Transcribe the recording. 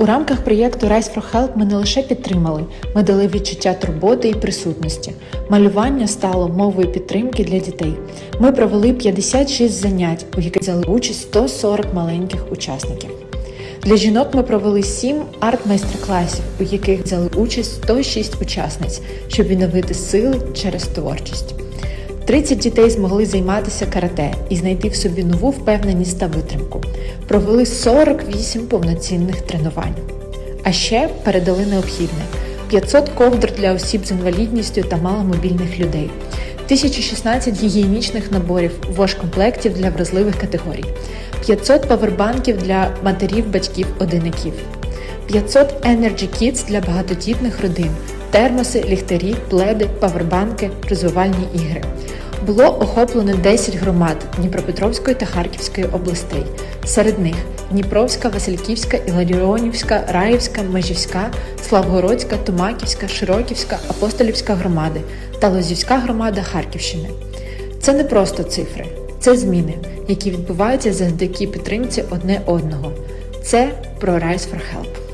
У рамках проєкту Rise for Help ми не лише підтримали, ми дали відчуття турботи і присутності. Малювання стало мовою підтримки для дітей. Ми провели 56 занять, у яких взяли участь 140 маленьких учасників. Для жінок ми провели 7 арт-майстер-класів, у яких взяли участь 106 учасниць, щоб відновити сили через творчість. 30 дітей змогли займатися карате і знайти в собі нову впевненість та витримку. Провели 48 повноцінних тренувань. А ще передали необхідне: 500 ковдр для осіб з інвалідністю та маломобільних людей, 1016 гігієнічних наборів вож-комплектів для вразливих категорій, 500 павербанків для матерів, батьків, одинаків, 500 Energy Kits для багатодітних родин, термоси, ліхтарі, пледи, павербанки, розвивальні ігри. Було охоплено 10 громад Дніпропетровської та Харківської областей. Серед них Дніпровська, Васильківська, Іларіонівська, Раївська, Межівська, Славгородська, Томаківська, Широківська, Апостолівська громади та Лозівська громада Харківщини. Це не просто цифри, це зміни, які відбуваються завдяки підтримці одне одного. Це про Rise for Help.